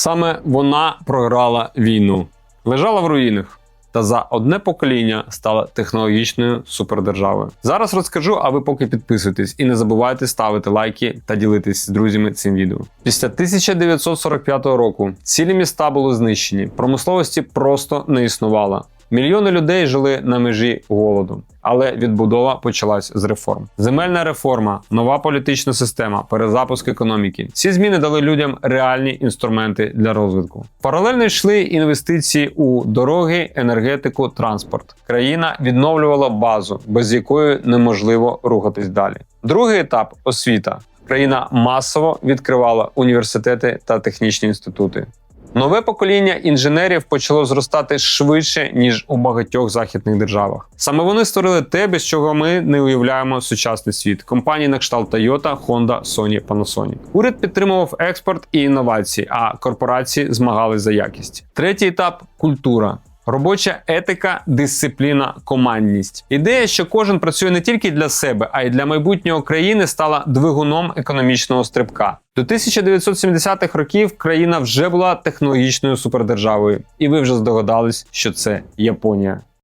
Саме вона програла війну, лежала в руїнах. Та за одне покоління стала технологічною супердержавою. Зараз розкажу, а ви поки підписуйтесь і не забувайте ставити лайки та ділитись з друзями цим відео. Після 1945 року цілі міста були знищені, промисловості просто не існувало. Мільйони людей жили на межі голоду, але відбудова почалась з реформ. Земельна реформа, нова політична система, перезапуск економіки. Ці зміни дали людям реальні інструменти для розвитку. Паралельно йшли інвестиції у дороги, енергетику, транспорт. Країна відновлювала базу, без якої неможливо рухатись далі. Другий етап освіта. Країна масово відкривала університети та технічні інститути. Нове покоління інженерів почало зростати швидше ніж у багатьох західних державах. Саме вони створили те, без чого ми не уявляємо сучасний світ. Компанії на кшталт Toyota, Honda, Sony, Panasonic. Уряд підтримував експорт і інновації, а корпорації змагались за якість. Третій етап культура. Робоча етика, дисципліна, командність. Ідея, що кожен працює не тільки для себе, а й для майбутнього країни, стала двигуном економічного стрибка. До 1970-х років країна вже була технологічною супердержавою, і ви вже здогадались, що це Японія.